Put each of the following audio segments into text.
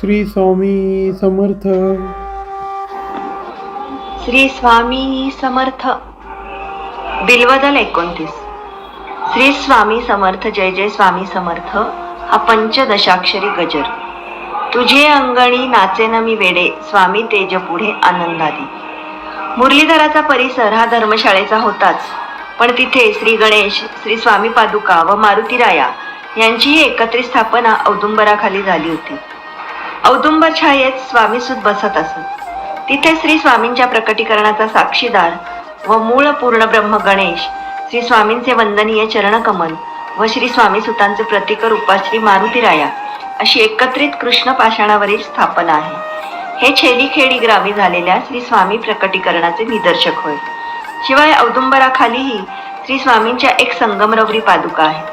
श्री स्वामी समर्थ. श्री स्वामी समर्थ. बिलवदल एकोणतीस. श्री स्वामी समर्थ जय जय स्वामी समर्थ. हा पंचदशाक्षरी गजर. तुझे अंगणी नाचेन मी वेडे स्वामी तेज पुढे आनंदादी. मुरलीधराचा परिसर हा धर्मशाळेचा होताच. पण तिथे श्री गणेश श्री स्वामी पादुका व मारुतीराया यांचीही एकत्रित स्थापना औदुंबराखाली झाली होती. औदुंब छायेत स्वामीसुत बसत असत. तिथे श्री स्वामींच्या प्रकटीकरणाचा साक्षीदार व मूळ पूर्ण ब्रह्म गणेश श्री स्वामींचे वंदनीय चरणकमल व श्री स्वामी सुतांचे प्रतिकर उपाश्री मारुतीराया अशी एकत्रित कृष्ण पाषाणावरील स्थापना आहे. हे छेलीखेडी ग्रामी झालेल्या श्री स्वामी प्रकटीकरणाचे निदर्शक होय. शिवाय औदुंबराखालीही श्री स्वामींच्या एक संगमरवरी पादुका आहेत.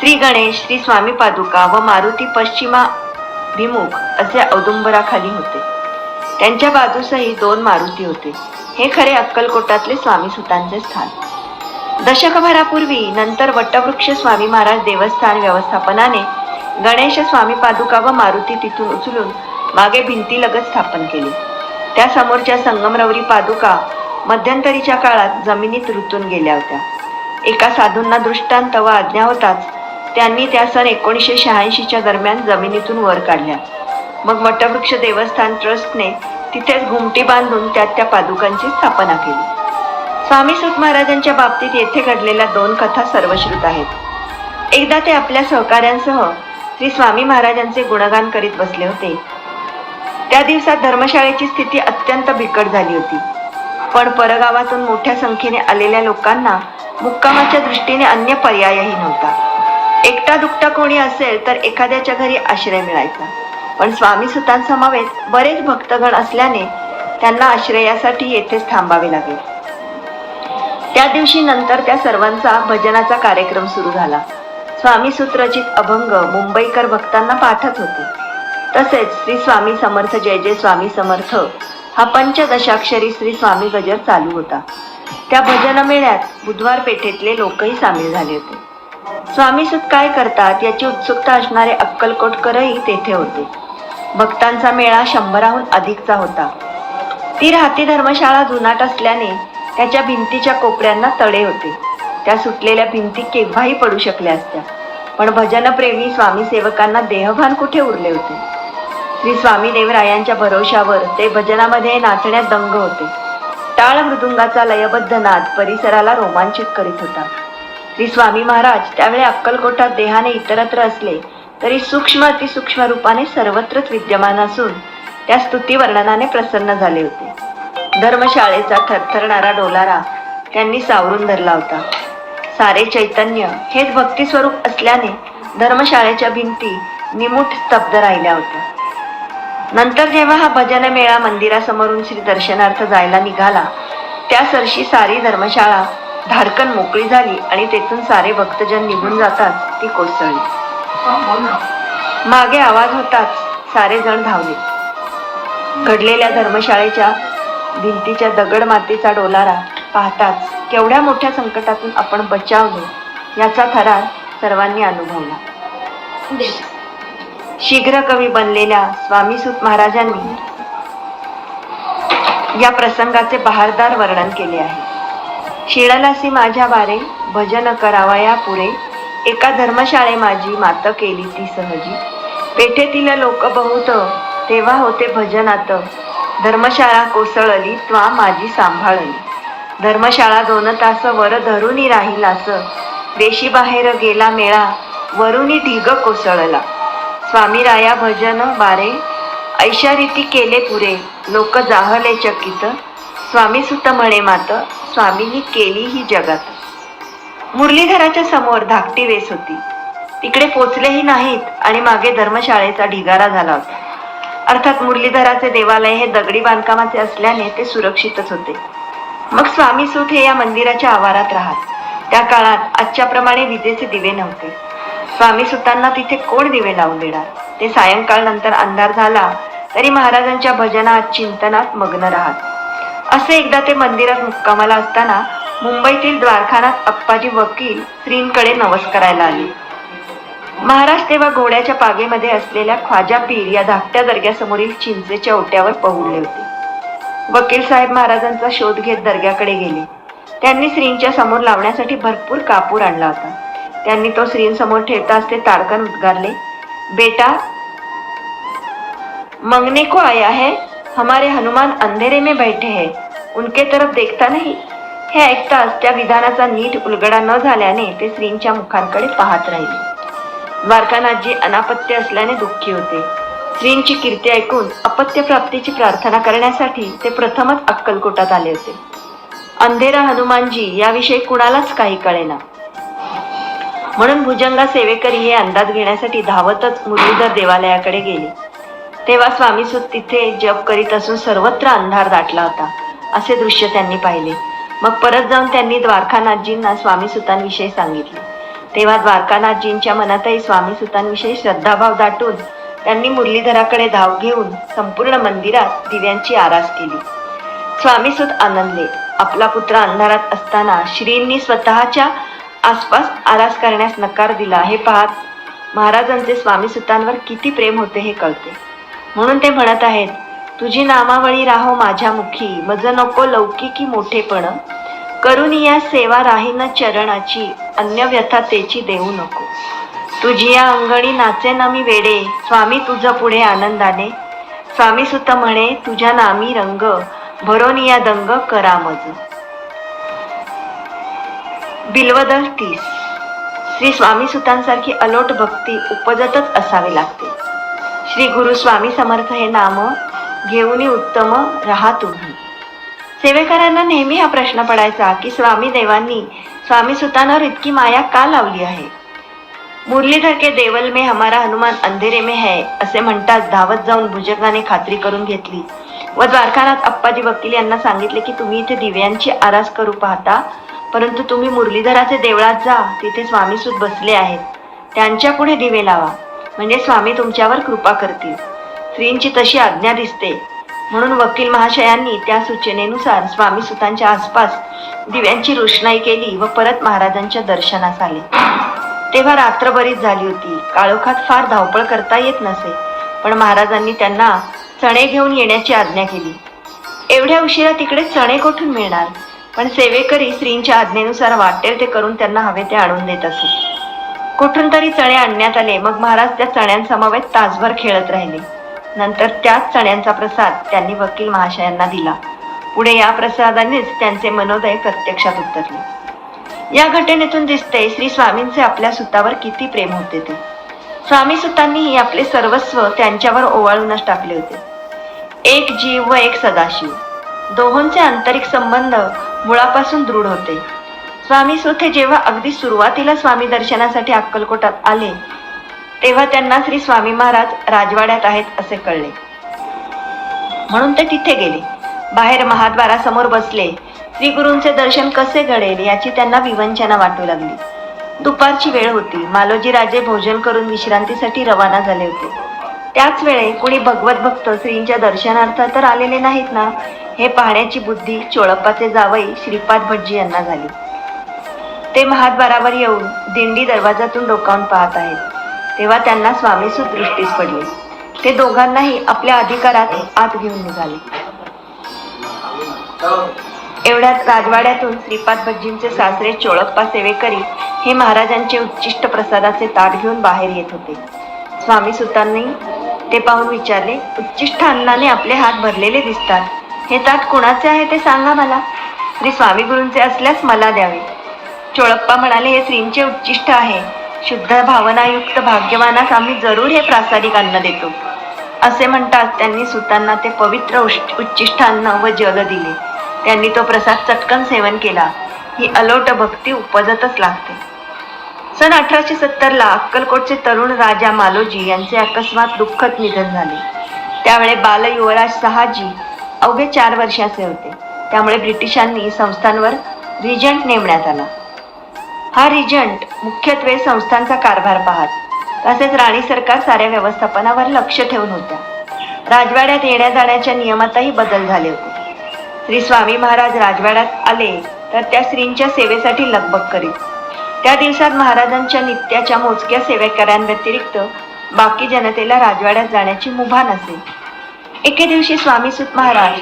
श्री गणेश श्री स्वामी पादुका व मारुती पश्चिमा विमुख असे औदुंबराखाली होते. त्यांच्या बाजूसही दोन मारुती होते. हे खरे अक्कलकोटातले स्वामी सुतांचे स्थान. दशकभरापूर्वी नंतर वटवृक्ष स्वामी महाराज देवस्थान व्यवस्थापनाने गणेश स्वामी पादुका व मारुती तिथून उचलून मागे भिंतीलगत स्थापन केली. त्या समोरच्या संगमरवरी पादुका मध्यंतरीच्या काळात जमिनीत रुतून गेल्या होत्या. एका साधूंना दृष्टांत व आज्ञा होताच त्यांनी त्या सन एकोणीसशे शहाऐंशीच्या दरम्यान जमिनीतून वर काढल्या. मग वटवृक्ष देवस्थान ट्रस्टने तिथेच घुमटी बांधून त्यात त्या पादुकांची स्थापना केली. स्वामी सुत महाराजांच्या बाबतीत येथे घडलेल्या दोन कथा सर्वश्रुत आहेत. एकदा ते आपल्या सहकाऱ्यांसह श्री स्वामी महाराजांचे गुणगान करीत बसले होते. त्या दिवसात धर्मशाळेची स्थिती अत्यंत बिकट झाली होती. पण परगावातून मोठ्या संख्येने आलेल्या लोकांना मुक्कामाच्या दृष्टीने अन्य पर्यायही नव्हता. एकटा दुकटा कोणी असेल तर एखाद्याच्या घरी आश्रय मिळायचा. पण स्वामी सुतांसमवेत बरेच भक्तगण असल्याने त्यांना आश्रयासाठी येथेच थांबावे लागेल. त्या दिवशी नंतर त्या सर्वांचा भजनाचा कार्यक्रम सुरू झाला. स्वामी सूत्रचित अभंग मुंबईकर भक्तांना पाठत होते. तसेच श्री स्वामी समर्थ जय जय स्वामी समर्थ हा पंचदशाक्षरी श्री स्वामी गजर चालू होता. त्या भजन मेळ्यात बुधवार पेठेतले लोकही सामील झाले होते. स्वामी सुत काय करतात याची उत्सुकता असणारे अक्कलकोटकरही तेथे होते. भक्तांचा मेळा शंभराहून अधिकचा होता. ती राहती धर्मशाळा जुनाट असल्याने त्याच्या भिंतीच्या कोपऱ्यांना तडे होते. त्या सुटलेल्या भिंती केव्हाही पडू शकल्या असत्या. पण भजनप्रेमी स्वामी सेवकांना देहभान कुठे उरले होते? श्री स्वामी देवरायांच्या भरोशावर ते भजनामध्ये नाचण्यात दंग होते. टाळ मृदुंगाचा लयबद्ध नाद परिसराला रोमांचित करीत होता. श्री स्वामी महाराज त्यावेळी अक्कलकोटात देहाने इतरत्र असले तरी सूक्ष्म अतिसूक्ष्म रूपाने सर्वत्रच विद्यमान असून त्या स्तुती वर्णनाने प्रसन्न झाले होते. धर्मशाळेचा थरथरणारा डोलारा त्यांनी सावरून धरला होता. सारे चैतन्य हेच भक्ती स्वरूप असल्याने धर्मशाळेच्या भिंती निमूठ स्तब्ध राहिल्या होत्या. नंतर जेव्हा हा भजन मेळा मंदिरासमोरून श्री दर्शनार्थ जायला निघाला त्या सरशी सारी धर्मशाळा धाडकन मोकळी झाली आणि तेथून सारे भक्तजन निघून जाताच ती कोसळली. मागे आवाज होताच सारे जण धावले. घडलेल्या धर्मशाळेच्या भिंतीच्या दगड मातीचा डोलारा पाहताच केवढ्या मोठ्या संकटातून आपण बचावलो याचा थरार सर्वांनी अनुभवला. शीघ्र कवी बनलेल्या स्वामीसूत महाराजांनी या प्रसंगाचे बहारदार वर्णन केले आहे. शिळलासी माझ्या बारे भजन करावया पुरे एका धर्मशाळे माझी मात केली ती सहजी. पेठेतील लोक बहुत तेव्हा होते भजनात. धर्मशाळा कोसळली त्वा माझी सांभाळली. धर्मशाळा दोन तास वर धरूनी राहिलास. देशी बाहेर गेला मेळा वरुणी ढिग कोसळला. स्वामी राया भजन बारे ऐशारीती केले पुरे. लोक जाहले चकित. स्वामी सुत म्हणे मात स्वामींनी केली ही जगात. मुरलीधराच्या समोर धाकटी वेस होती. तिकडे पोचलेही नाहीत आणि मागे धर्मशाळेचा ढिगारा झाला होता. अर्थात मुरलीधराचे देवालय हे दगडी बांधकामाचे असल्याने ते सुरक्षितच होते. मग स्वामी सूत हे या मंदिराच्या आवारात राहत. त्या काळात आजच्याप्रमाणे विजेचे दिवे नव्हते. स्वामी सुतांना तिथे कोण दिवे लावून देणार? ते सायंकाळ नंतर अंधार झाला तरी महाराजांच्या भजनात चिंतनात मग्न राहत. असे एकदा ते मंदिरात मुक्कामाला असताना मुंबईतील द्वारखानात अप्पाजी वकील श्रींकडे नवस करायला आले. महाराज तेव्हा घोड्याच्या पागेमध्ये असलेल्या ख्वाजा पीर या धाकट्या दर्ग्यासमोरील चिंचेच्या ओट्यावर पहुडले होते. वकील साहेब महाराजांचा शोध घेत दर्ग्याकडे गेले. त्यांनी श्रींच्या समोर लावण्यासाठी भरपूर कापूर आणला होता. त्यांनी तो श्रींसमोर ठेवताच ते ताडकन उद्गारले बेटा मंगने को आया है? हमारे हनुमान अंधेरे में बैठे हैं. उनके तरफ देखता नाही. हे ऐकताच त्या विधानाचा नीट उलगडा न झाल्याने ते श्रींच्या मुखांकडे पाहत राहिले. द्वारकानाथजी अनापत्य असल्याने दुःखी होते. श्रींची कीर्ती ऐकून अपत्य प्राप्तीची प्रार्थना करण्यासाठी ते प्रथमच अक्कलकोटात आले होते. अंधेरा हनुमानजी याविषयी कुणालाच काही कळेना. म्हणून भुजंगा सेवेकरी हे अंदाज घेण्यासाठी धावतच मुरलीधर देवालयाकडे गेले. तेव्हा स्वामीसुत तिथे जप करीत असून सर्वत्र अंधार दाटला होता. असे दृश्य त्यांनी पाहिले. मग परत जाऊन त्यांनी द्वारकानाथजींना स्वामीसुतांविषयी सांगितले. तेव्हा द्वारकानाथजींच्या मनातही स्वामीसुतांविषयी श्रद्धाभाव दाटून त्यांनी मुरलीधराकडे धाव घेऊन संपूर्ण मंदिरात दिव्यांची आरास केली. स्वामीसुत आनंदले. आपला पुत्र अंधारात असताना श्रींनी स्वतःच्या आसपास आरास करण्यास नकार दिला. हे पाहत महाराजांचे स्वामीसुतांवर किती प्रेम होते हे कळते. म्हणून ते म्हणत आहेत तुझी नामावळी राहो माझ्या मुखी. मज नको लौकिकी मोठेपण. करून या सेवा राहीन चरणाची. अन्य व्यथा तेची देऊ नको. तुझी या अंगणी नाचे ना मी वेडे. स्वामी तुझं पुढे आनंदाने. स्वामी सुत म्हणे तुझ्या नामी रंग. भरोन या दंग करा मज. बिल्वदल तीस. श्री स्वामी सुतांसारखी अलोट भक्ती उपजतच असावी लागते. श्री गुरु स्वामी समर्थ हे नाम घेऊनही उत्तम राहा तुम्ही. सेवेकरांना नेहमी हा प्रश्न पडायचा की स्वामी देवांनी स्वामी सुतांवर इतकी माया का लावली आहे? मुरलीधर के देवल में हमारा हनुमान अंधेरे में है असे म्हणताच धावत जाऊन भुजंगाने खात्री करून घेतली. व द्वारकानाथ अप्पाजी वकील यांना सांगितले की तुम्ही इथे दिव्यांची आरास करू पाहता परंतु तुम्ही मुरलीधराचे देवळात जा तिथे स्वामीसूत बसले आहेत. त्यांच्या पुढे दिवे लावा. म्हणजे स्वामी तुमच्यावर कृपा करतील. स्त्रींची तशी आज्ञा दिसते. म्हणून वकील महाशयांनी त्या सूचनेनुसार स्वामी सुतांच्या आसपास दिव्यांची रोषणाई केली व परत महाराजांच्या दर्शनास आले. तेव्हा रात्र बरीच झाली होती. काळोखात फार धावपळ करता येत नसे पण महाराजांनी त्यांना चणे घेऊन येण्याची आज्ञा केली. एवढ्या उशिरा तिकडे चणे कोठून मिळणार? पण सेवेकरी स्त्रींच्या आज्ञेनुसार वाटेल ते करून त्यांना हवे ते आणून देत असत कुठून तरी चणे आणण्यात आले मग महाराज त्या चण्यांसमवेत तासभर खेळत राहिले. नंतर त्याच चण्यांचा प्रसाद त्यांनी वकील महाशयांना दिला. पुढे या प्रसादानेच त्यांचे मनोदय प्रत्यक्षात उतरले. या घटनेतून दिसते श्री स्वामींचे आपल्या सुतावर किती प्रेम होते ते. स्वामी सुतांनीही आपले सर्वस्व त्यांच्यावर ओवाळूनच टाकले होते. एक जीव व एक सदाशिव. दोहोंचे आंतरिक संबंध मुळापासून दृढ होते. स्वामी हे जेव्हा अगदी सुरुवातीला स्वामी दर्शनासाठी अक्कलकोटात आले तेव्हा त्यांना श्री स्वामी महाराज राजवाड्यात आहेत असे कळले. म्हणून ते तिथे गेले. बाहेर महाद्वारासमोर बसले. श्री गुरूंचे दर्शन कसे घडेल याची त्यांना विवंचना वाटू लागली. दुपारची वेळ होती. मालोजी राजे भोजन करून विश्रांतीसाठी रवाना झाले होते. त्याच वेळे कुणी भगवत भक्त श्रींच्या दर्शनार्थ तर आलेले नाहीत ना? हे पाहण्याची बुद्धी चोळप्पाचे जावई श्रीपाद भटजी यांना झाली. ते महाद्वारावर येऊन दिंडी दरवाजातून डोकावून पाहत आहेत. तेव्हा त्यांना स्वामी सुदृष्टीस पडले. ते दोघांनाही आपल्या अधिकारात आत घेऊन निघाले. एवढ्यात राजवाड्यातून श्रीपाद भटजींचे सासरे चोळप्पा सेवेकरी हे महाराजांचे उच्चिष्ट प्रसादाचे ताट घेऊन बाहेर येत होते. स्वामी सुतांनी ते पाहून विचारले उच्चिष्ट अन्नाने आपले हात भरलेले दिसतात. हे ताट कोणाचे आहे ते सांगा मला. श्री स्वामी गुरूंचे असल्यास मला द्यावे. चोळप्पा म्हणाले हे श्रींचे उच्चिष्ट आहे. शुद्ध भावनायुक्त भाग्यवानास आम्ही जरूर हे प्रासादिक अन्न देतो. असे म्हणतात त्यांनी सुतांना ते पवित्र उश- उच्चिष्ट अन्न व जल दिले. त्यांनी तो प्रसाद चटकन सेवन केला. ही अलोट भक्ती उपजतच लागते. सन अठराशे सत्तरला अक्कलकोटचे तरुण राजा मालोजी यांचे अकस्मात दुःखद निधन झाले. त्यावेळे बाल युवराज शहाजी अवघे चार वर्षाचे होते. त्यामुळे ब्रिटिशांनी संस्थांवर रिजंट नेमण्यात आला. हा रिजंट मुख्यत्वे संस्थांचा कारभार पाहत. तसेच राणी सरकार साऱ्या व्यवस्थापनावर लक्ष ठेवून होत्या. राजवाड्यात येण्या जाण्याच्या नियमातही बदल झाले होते. श्री स्वामी महाराज राजवाड्यात आले तर त्या श्रींच्या सेवेसाठी लगबग करीत. त्या दिवसात महाराजांच्या नित्याच्या मोजक्या सेवेकऱ्यांव्यतिरिक्त बाकी जनतेला राजवाड्यात जाण्याची मुभा नसे. एके दिवशी स्वामी सुत महाराज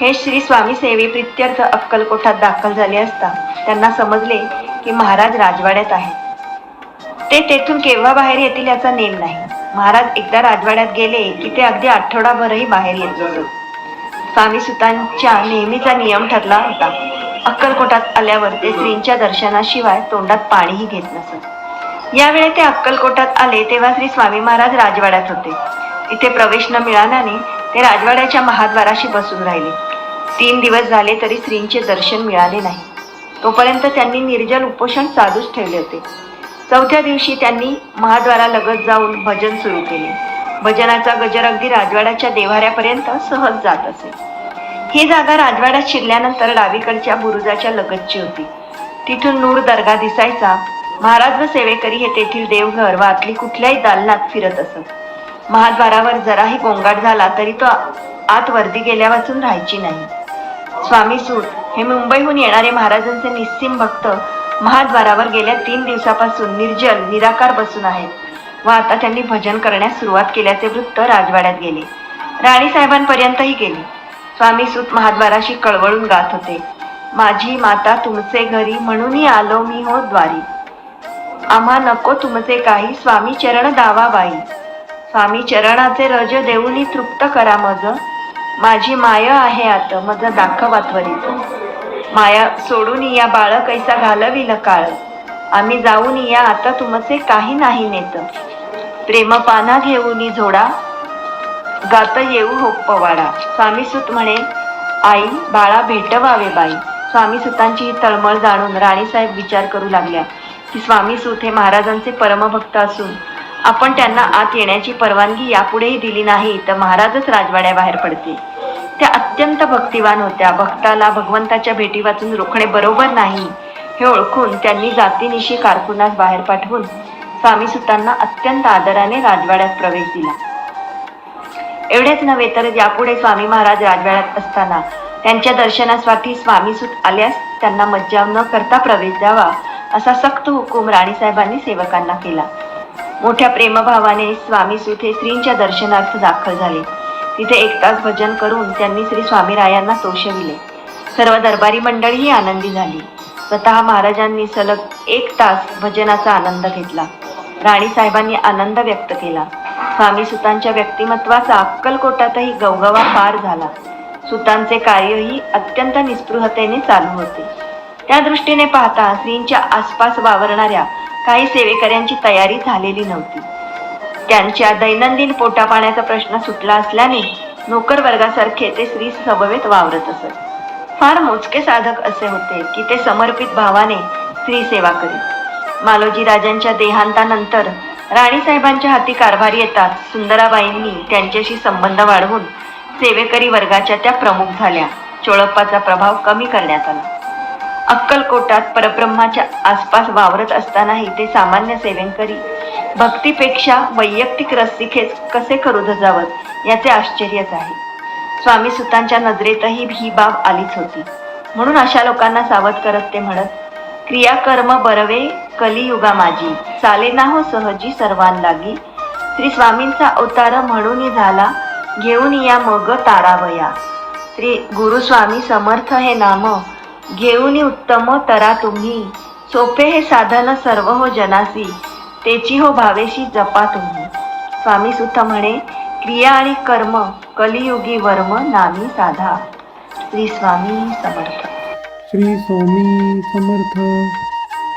हे श्री स्वामी सेवे प्रित्यर्थ अक्कलकोटात दाखल झाले असता त्यांना समजले की महाराज राजवाड्यात आहेत. ते तेथून केव्हा बाहेर येतील याचा नेम नाही. महाराज एकदा राजवाड्यात गेले की ते अगदी आठवडाभरही बाहेर येत नसत स्वामी सुतांच्या नेहमीचा नियम ठरला होता. अक्कलकोटात आल्यावर ते श्रींच्या दर्शनाशिवाय तोंडात पाणीही घेत नसत. यावेळी ते अक्कलकोटात आले तेव्हा श्री स्वामी महाराज राजवाड्यात होते. इथे प्रवेश न मिळाल्याने ते राजवाड्याच्या महाद्वाराशी बसून राहिले. तीन दिवस झाले तरी स्त्रींचे दर्शन मिळाले नाही. तोपर्यंत त्यांनी निर्जल उपोषण चालूच ठेवले होते. चौथ्या दिवशी त्यांनी महाद्वारालगत जाऊन भजन सुरू केले. भजनाचा गजर अगदी राजवाड्याच्या देवाऱ्यापर्यंत सहज जात असे. ही जागा राजवाड्यात शिरल्यानंतर डावीकडच्या बुरुजाच्या लगतची होती. तिथून नूर दर्गा दिसायचा. महाराज व सेवेकरी हे तेथील देवघर व आतली कुठल्याही दालनात फिरत असत. महाद्वारावर जराही गोंगाट झाला तरी तो आत वर्दी गेल्या वाचून राहायची नाही. स्वामी सूत हे मुंबईहून येणारे महाराजांचे निस्सीम भक्त महाद्वारावर गेल्या तीन दिवसापासून निर्जल निराकार बसून आहेत व आता त्यांनी भजन करण्यास सुरुवात केल्याचे वृत्त राजवाड्यात गेले. राणी साहेबांपर्यंतही गेले. स्वामी सूत महाद्वाराशी कळवळून गात होते. माझी माता तुमचे घरी म्हणूनही आलो मी हो द्वारी. आम्हा नको तुमचे काही स्वामी चरण दावा बाई. स्वामी चरणाचे रज देऊनी तृप्त करा मज. माझी माय आहे आत मज दाखवा त्वरित. माया सोडून या बाळ कैसा घालविल काळ. आम्ही जाऊन या आता तुमचे काही नाही नेत. प्रेम पाना घेऊन झोडा. गात येऊ हो पवाडा स्वामी सुत म्हणे आई बाळा भेटवावे बाई. स्वामी सुतांची ही तळमळ जाणून राणीसाहेब विचार करू लागल्या की स्वामी सुत हे महाराजांचे परमभक्त असून आपण त्यांना आत येण्याची परवानगी यापुढेही दिली नाही तर महाराजच राजवाड्याबाहेर पडतील. त्या अत्यंत भक्तिवान होत्या. भक्ताला भगवंताच्या भेटी वाचून रोखणे बरोबर नाही. हे ओळखून त्यांनी जातीनिशी कारकुनास बाहेर पाठवून स्वामी सुतांना अत्यंत आदराने राजवाड्यात प्रवेश दिला. एवढेच नव्हे तर यापुढे स्वामी महाराज राजवाड्यात असताना त्यांच्या दर्शनासाठी स्वामी सुत आल्यास त्यांना मज्जाव न करता प्रवेश द्यावा असा सक्त हुकूम राणीसाहेबांनी सेवकांना केला. मोठ्या प्रेमभावाने स्वामी सुथे श्रींच्या दर्शनार्थ दाखल झाले. तिथे एक तास भजन करून त्यांनी श्री स्वामीरायांना तोषविले. सर्व दरबारी मंडळीही आनंदी झाली. स्वतः महाराजांनी सलग एक तास भजनाचा आनंद घेतला. राणी साहेबांनी आनंद व्यक्त केला. स्वामी सुतांच्या व्यक्तिमत्वाचा अक्कलकोटातही गवगवा पार झाला. सुतांचे कार्यही अत्यंत निस्पृहतेने चालू होते. त्या दृष्टीने पाहता श्रींच्या आसपास वावरणाऱ्या काही सेवेकऱ्यांची तयारी झालेली नव्हती. त्यांच्या दैनंदिन पोटापाण्याचा प्रश्न सुटला असल्याने नोकर वर्गासारखे ते स्त्री समवेत वावरत असत. फार मोजके साधक असे होते की ते समर्पित भावाने स्त्री सेवा करीत. मालोजी राजांच्या देहांतानंतर राणीसाहेबांच्या हाती कारभार येतात सुंदराबाईंनी त्यांच्याशी संबंध वाढवून सेवेकरी वर्गाच्या त्या प्रमुख झाल्या. चोळप्पाचा प्रभाव कमी करण्यात आला. अक्कलकोटात परब्रह्माच्या आसपास वावरत असतानाही ते सामान्य सेवेकरी भक्तीपेक्षा वैयक्तिक रस्सीखेच कसे करू धजावत याचे आश्चर्यच आहे. स्वामी सुतांच्या नजरेतही ही बाब आलीच होती. म्हणून अशा लोकांना सावध करत ते म्हणत क्रियाकर्म बरवे कलियुगा माझी चाले ना हो सहजी सर्वांलागी श्री स्वामींचा अवतार म्हणून झाला घेऊन या मग तारावया. श्री गुरुस्वामी समर्थ हे नाम घेऊन उत्तम हो तरा तुम्ही. सोपे हे साधन सर्व हो जनासी. तेची हो भावेशी जपा तुम्ही. स्वामी सुद्धा म्हणे क्रिया आणि कर्म कलियुगी वर्म नामी साधा. श्री स्वामी समर्थ. श्री स्वामी समर्थ.